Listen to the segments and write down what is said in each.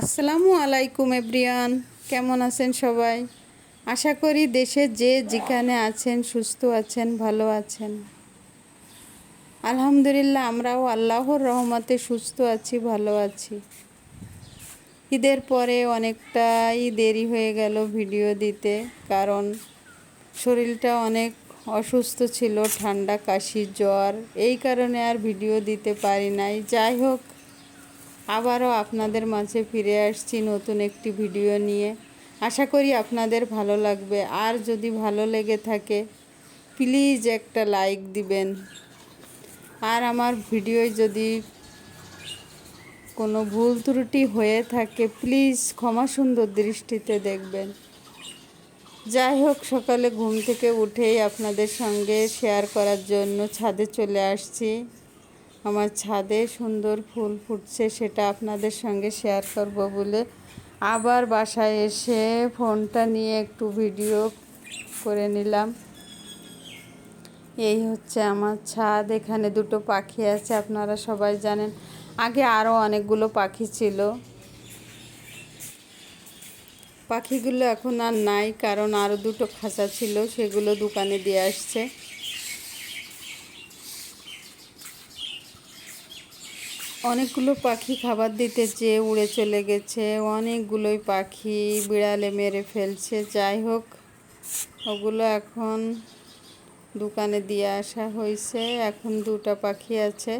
আসসালামু আলাইকুম এব্রিয়ান কেমন আছেন সবাই? আশা করি দেশে যে যেখানে আছেন, সুস্থ আছেন, ভালো আছেন। আলহামদুলিল্লাহ, আমরাও আল্লাহর রহমতে সুস্থ আছি, ভালো আছি। ঈদের পরে অনেকটাই দেরি হয়ে গেল ভিডিও দিতে, কারণ শরীরটা অনেক অসুস্থ ছিল, ঠান্ডা, কাশি, জ্বর, এই কারণে আর ভিডিও দিতে পারি নাই। যাই হোক আবারও আপনাদের মাঝে ফিরে আসছি নতুন একটি ভিডিও নিয়ে। আশা করি আপনাদের ভালো লাগবে। আর যদি ভালো লেগে থাকে প্লিজ একটা লাইক দিবেন। আর আমার ভিডিও যদি কোনো ভুল ত্রুটি হয়ে থাকে প্লিজ ক্ষমা সুন্দর দৃষ্টিতে দেখবেন। যাই হোক, সকালে ঘুম থেকে উঠেই আপনাদের সঙ্গে শেয়ার করার জন্য ছাদে চলে আসছি। আমার ছাদে সুন্দর ফুল ফুটছে, সেটা আপনাদের সঙ্গে শেয়ার করব বলে। আবার বাসায় এসে ফোনটা নিয়ে একটু ভিডিও করে নিলাম। এই হচ্ছে আমার ছাদ, এখানে দুটো পাখি আছে, আপনারা সবাই জানেন। আগে আরও অনেকগুলো পাখি ছিল। পাখিগুলো এখন আর নাই, কারণ আরও দুটো খাঁচা ছিল, সেগুলো দোকানে দিয়ে আসছে। অনেকগুলো পাখি খাবার দিতে যেয়ে উড়ে চলে গেছে। অনেকগুলোই পাখি বিড়ালে মেরে ফেলছে। যাই হোক, ওগুলো এখন দোকানে দিয়ে আসা হয়েছে। এখন দুটা পাখি আছে।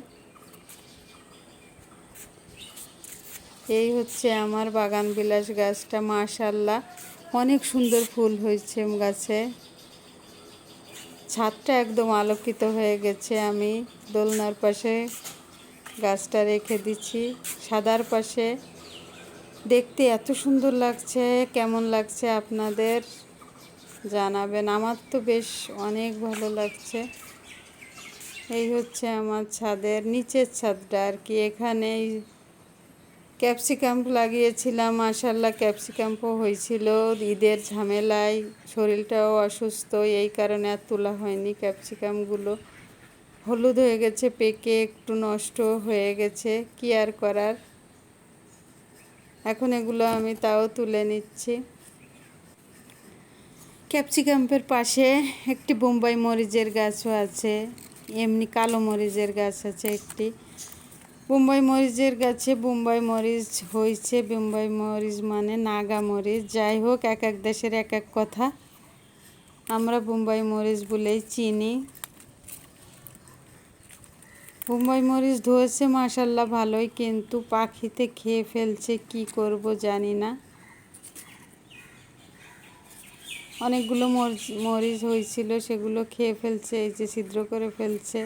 এই হচ্ছে আমার বাগান বিলাস গাছটা মাশাল্লাহ অনেক সুন্দর ফুল হয়েছে গাছে। ছাদটা একদম আলোকিত হয়ে গেছে। আমি দোলনার পাশে গাছটা রেখে দিচ্ছি সাদার পাশে। দেখতে এত সুন্দর লাগছে, কেমন লাগছে আপনাদের জানাবেন। আমার তো বেশ অনেক ভালো লাগছে। এই হচ্ছে আমার ছাদের নিচের ছাদটা আর কি। এখানে ক্যাপসিকাম লাগিয়েছিলাম মাসাল্লাহ ক্যাপসিকামও হয়েছিল। ঈদের ঝামেলায় শরীরটাও অসুস্থ, এই কারণে আর তোলা হয়নি ক্যাপসিকামগুলো। হলুদ হয়ে গেছে, পেকে একটু নষ্ট হয়ে গেছে, কি আর করার? এখন এগুলো আমি তাও তুলে নিচ্ছি। ক্যাপসিকাম্পের পাশে একটি বোম্বাই মরিচের গাছও আছে, এমনি কালো মরিচের গাছ আছে একটি। বোম্বাই মরিচের গাছে বোম্বাই মরিচ হয়েছে, বোম্বাই মরিচ মানে নাগা মরিচ। যাই হোক, এক এক দেশের এক এক কথা। আমরা বোম্বাই মরিচ বলেই চিনি। বোম্বাই মরিচ ধুয়েছে মাসাল্লাহ ভালোই, কিন্তু পাখিতে খেয়ে ফেলছে, কি করব জানি না। অনেকগুলো মরিচ হয়েছিল, সেগুলো খেয়ে ফেলছে, এই যে ছিদ্র করে ফেলছে।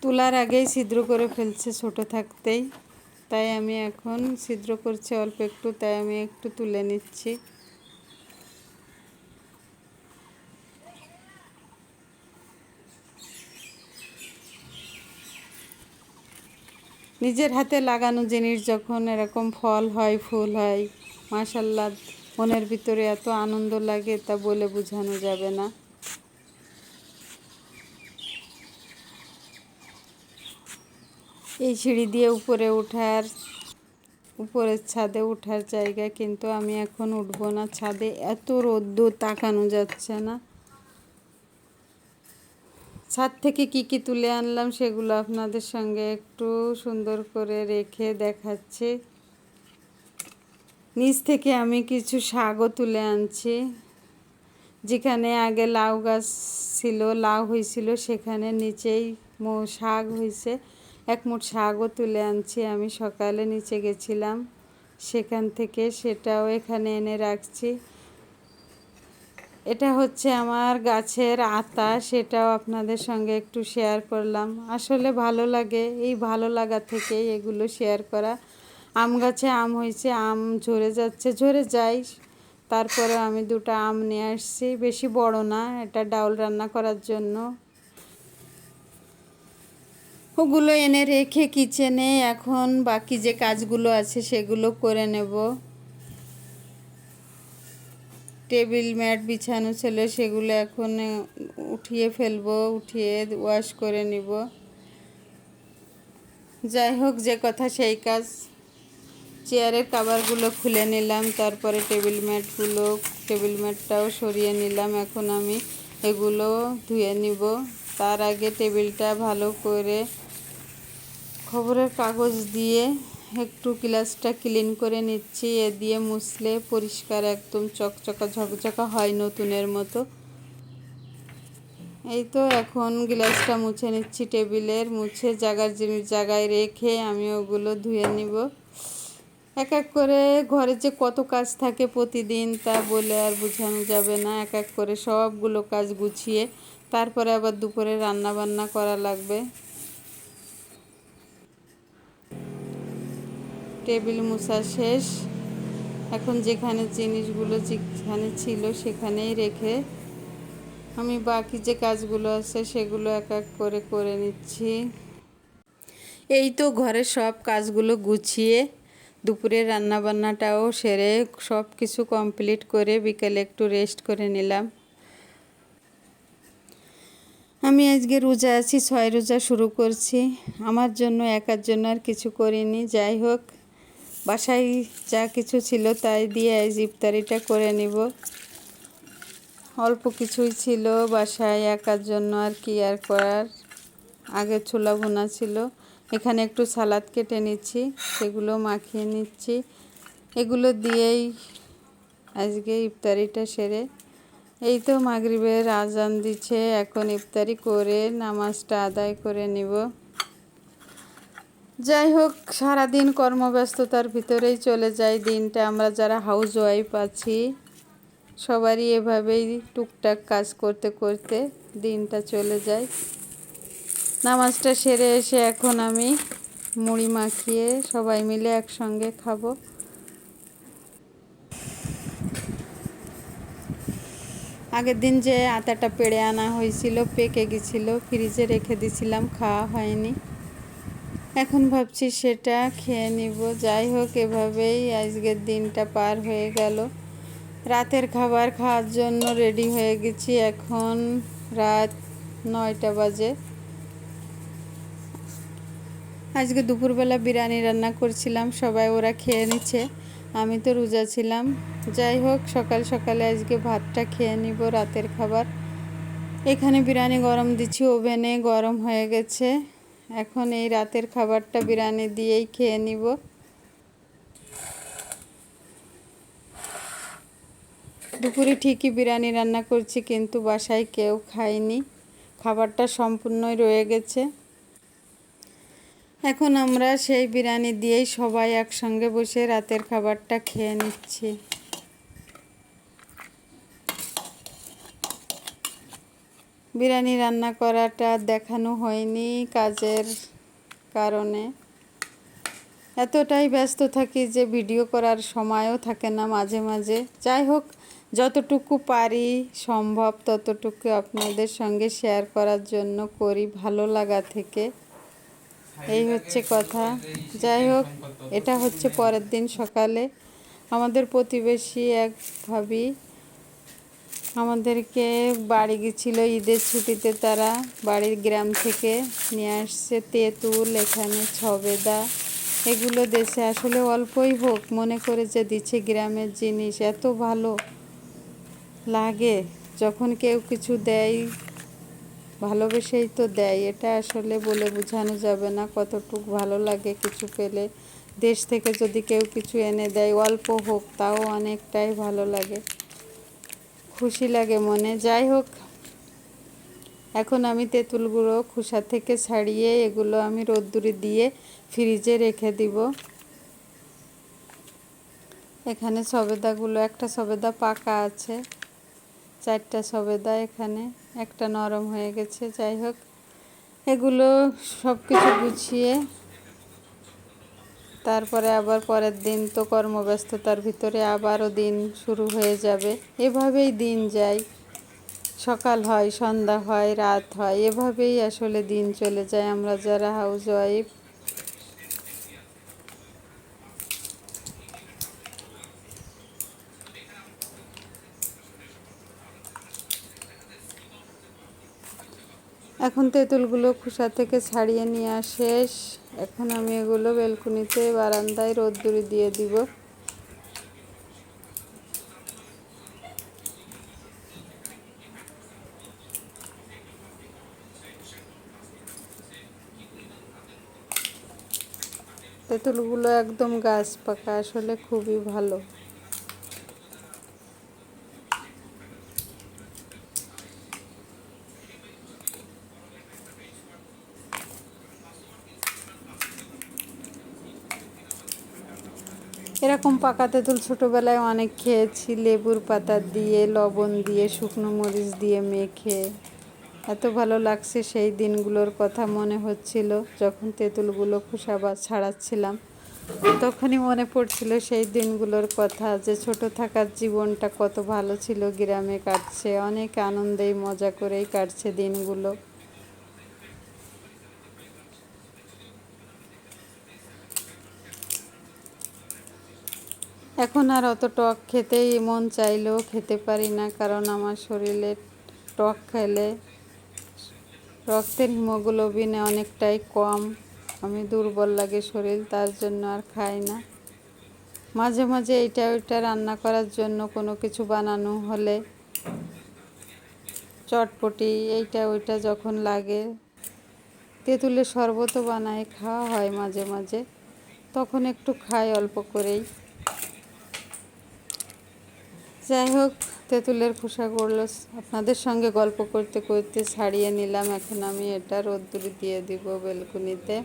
তোলার আগেই ছিদ্র করে ফেলছে ছোট থাকতেই। তাই আমি এখন ছিদ্র করছি, অল্প একটু, তাই আমি একটু তুলে নিচ্ছি। নিজের হাতে লাগানো জিনিস যখন এরকম ফল হয়, ফুল হয়, মাশাল্লাহ, মনের ভিতরে এত আনন্দ লাগে তা বলে বোঝানো যাবে না। এই সিঁড়ি দিয়ে উপরে ওঠার উপরের ছাদে ওঠার জায়গা কিন্তু আমি এখন উঠবো না। ছাদে এত রোদ্দুর তাকানো যাচ্ছে না। ছাদ থেকে কি কি তুলে আনলাম সেগুলো আপনাদের সঙ্গে একটু সুন্দর করে রেখে দেখাচ্ছি। নিচ থেকে আমি কিছু শাকও তুলে আনছি। যেখানে আগে লাউ গাছ ছিল, লাউ হয়েছিল, সেখানে নিচেই মো শাক হয়েছে। এক মুঠ শাকও তুলে আনছি আমি সকালে নিচে গেছিলাম। সেখান থেকে সেটাও এখানে এনে রাখছি। এটা হচ্ছে আমার গাছের আতা, সেটাও আপনাদের সঙ্গে একটু শেয়ার করলাম। আসলে ভালো লাগে, এই ভালো লাগা থেকে এগুলো শেয়ার করা। আম গাছে আম হয়েছে, আম ঝরে যাচ্ছে, ঝরে যাই। তারপরে আমি দুটো আম নিয়ে আসছি, বেশি বড় না, এটা ডাউল রান্না করার জন্য। ওগুলো এনে রেখে কিচেনে এখন বাকি যে কাজগুলো আছে সেগুলো করে নেব। টেবিল, ম্যাট, বিছানো ছিল, সেগুলো এখন উঠিয়ে ফেলব, উঠিয়ে ওয়াশ করে নিব। যাই হোক, যে কথা সেই কাজ। চেয়ারের কাভারগুলো খুলে নিলাম, তারপরে টেবিল ম্যাটগুলো, টেবিল ম্যাটটাও সরিয়ে নিলাম। এখন আমি এগুলো ধুয়ে নিব। তার আগে টেবিলটা ভালো করে খবরের কাগজ দিয়ে একটু গ্লাসটা ক্লিন করে নিচ্ছি, এ দিয়ে মুছলে পরিষ্কার একদম চকচকা ঝকঝকা হয় নতুনের মতো। এই তো এখন গ্লাসটা মুছে নিচ্ছি টেবিলের, মুছে জায়গার জায়গায় রেখে আমি ওগুলো ধুয়ে নিব। এক এক করে ঘরে যে কত কাজ থাকে প্রতিদিন তা বলে আর বোঝানো যাবে না। এক এক করে সবগুলো কাজ গুছিয়ে তারপরে আবার দুপুরে রান্না বান্না করা লাগবে। টেবিল মুছা শেষ। এখন যেখানে জিনিসগুলো যেখানে ছিল সেখানেই রেখে আমি বাকি যে কাজগুলো আছে সেগুলো এক এক করে করে নিচ্ছি। এই তো ঘরের সব কাজগুলো গুছিয়ে দুপুরে রান্না বান্নাটাও সেরে সব কিছু কমপ্লিট করে বিকেলে একটু রেস্ট করে নিলাম। আমি আজকে রোজা আছি, ছয় রোজা শুরু করছি। আমার জন্য একার জন্য আর কিছু করিনি। যাই হোক বাসায় যা কিছু ছিল তাই দিয়ে আজ ইফতারিটা করে নিব। অল্প কিছুই ছিল বাসায় একার জন্য আর কি আর করার। আগে ছোলা ভুনা ছিল। এখানে একটু সালাদ কেটে নিচ্ছি, সেগুলো মাখিয়ে নিচ্ছি। এগুলো দিয়েই আজকে ইফতারিটা সেরে। এই তো মাগরিবের আজান দিচ্ছে, এখন ইফতারি করে নামাজটা আদায় করে নিব। যাই হোক, সারাদিন কর্মব্যস্ততার ভিতরেই চলে যায় দিনটা। আমরা যারা হাউস ওয়াইফ আছি, সবারই এভাবেই টুকটাক কাজ করতে করতে দিনটা চলে যায়। নামাজটা সেরে এসে এখন আমি মুড়ি মাখিয়ে সবাই মিলে একসঙ্গে খাব। আগের দিন যে আটাটা পেড়ে আনা হয়েছিল, পেকে গেছিল, ফ্রিজে রেখে দিছিলাম, খাওয়া হয়নি। এখন ভাবছি সেটা খেয়ে নিব। যাই হোক, এভাবেই আজকের দিনটা পার হয়ে গেল। রাতের খাবার খাওয়ার জন্য রেডি হয়ে গেছি। এখন রাত নয়টা বাজে। আজকে দুপুরবেলা বিরিয়ানি রান্না করছিলাম, সবাই ওরা খেয়ে নিচ্ছে। আমি তো রোজা ছিলাম। যাই হোক, সকাল সকালে আজকে ভাতটা খেয়ে নিব রাতের খাবার। এখানে বিরিয়ানি গরম দিচ্ছি, ওভেনে গরম হয়ে গেছে। এখন এই রাতের খাবারটা বিরিয়ানি দিয়েই খেয়ে নিব। দুপুরে ঠিকই বিরিয়ানি রান্না করছি, কিন্তু বাসায় কেউ খায়নি। খাবারটা সম্পূর্ণই রয়ে গেছে। এখন আমরা সেই বিরিয়ানি দিয়েই সবাই একসঙ্গে বসে রাতের খাবারটা খেয়ে নিচ্ছি। বিরিয়ানি রান্না করাটা দেখানো হয়নি কাজের কারণে। এতটাই ব্যস্ত থাকি যে ভিডিও করার সময়ও থাকে না মাঝে মাঝে। যাই হোক, যতটুকু পারি সম্ভব ততটুকু আপনাদের সঙ্গে শেয়ার করার জন্য করি ভালো লাগা থেকে। এই হচ্ছে কথা। যাই হোক, এটা হচ্ছে পরের দিন সকালে। আমাদের প্রতিবেশী এক ভাবি আমাদেরকে বাড়ি গেছিল, ঈদের ছুটিতে তারা বাড়ির গ্রাম থেকে নিয়ে আসছে তেঁতুল, এখানে ছবেদা। এগুলো দেশে আসলে অল্পই হোক, মনে করে যে দিচ্ছে গ্রামের জিনিস, এত ভালো লাগে। যখন কেউ কিছু দেয়, ভালোবেসেই তো দেয়, এটা আসলে বলে বোঝানো যাবে না কতটুকু ভালো লাগে কিছু পেলে। দেশ থেকে যদি কেউ কিছু এনে দেয়, অল্প হোক, তাও অনেকটাই ভালো লাগে। খুশি লাগে মনে। যাই হোক, এখন আমি তেঁতুলগুলো খোসা থেকে ছাড়িয়ে এগুলো আমি রোদ্দুরে দিয়ে ফ্রিজে রেখে দিব। এখানে সবেদাগুলো, একটা সবেদা পাকা আছে, চারটা সবেদা এখানে, একটা নরম হয়ে গেছে। যাই হোক, এগুলো সব কিছু গুছিয়ে তারপরে আবার পরের দিন তো কর্মব্যস্ততার ভিতরে আবারও দিন শুরু হয়ে যাবে। এভাবেই দিন যায়। সকাল হয়, সন্ধ্যা হয়, রাত হয়। এভাবেই আসলে দিন চলে যায়। আমরা যারা হাউস ওয়াইফ এখন তেঁতুলগুলো খোসা থেকে ছাড়িয়ে নেওয়া শেষ। এখন আমি এগুলো বেলকুনিতে, বারান্দায় রোদ্দুরে দিয়ে দিব। তেঁতুলগুলো একদম গাছ পাকা, আসলে খুবই ভালো। এরকম পাকা তেঁতুল ছোটোবেলায় অনেক খেয়েছি, লেবুর পাতা দিয়ে, লবণ দিয়ে, শুকনো মরিচ দিয়ে মেখে। এত ভালো লাগছে সেই দিনগুলোর কথা মনে হচ্ছিল যখন তেঁতুলগুলো খোসা বা ছাড়াচ্ছিলাম। তখনই মনে পড়ছিল সেই দিনগুলোর কথা যে ছোট থাকার জীবনটা কত ভালো ছিল, গ্রামে কাটছে, অনেক আনন্দেই মজা করেই কাটছে দিনগুলো। এখন আর অত টক খেতেই মন চাইলেও খেতে পারি না, কারণ আমার শরীরে টক খেলে রক্তের হিমোগ্লোবিনে অনেকটাই কম। আমি দুর্বল লাগে শরীর, তার জন্য আর খাই না। মাঝে মাঝে এইটা ওইটা রান্না করার জন্য কোনো কিছু বানানো হলে চটপটি, এইটা ওইটা যখন লাগে, তেঁতুলের শরবতও বানায়, খাওয়া হয় মাঝে মাঝে। তখন একটু খাই অল্প করেই। যাই হোক, তেঁতুলের খোসা করল আপনাদের সঙ্গে গল্প করতে করতে ছাড়িয়ে নিলাম। এখন আমি এটা রোদ্দুরে দিয়ে দিব বেলকুনিতে।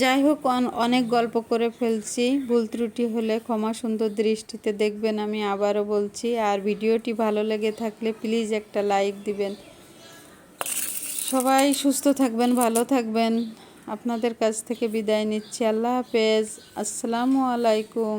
যাই হোক অনেক গল্প করে ফেলছি। ভুল ত্রুটি হলে ক্ষমা সুন্দর দৃষ্টিতে দেখবেন, আমি আবারও বলছি। আর ভিডিওটি ভালো লেগে থাকলে প্লিজ একটা লাইক দিবেন। সবাই সুস্থ থাকবেন, ভালো থাকবেন। আপনাদের কাছ থেকে বিদায় নিচ্ছি। আল্লাহ হাফেজ। আসসালামু আলাইকুম।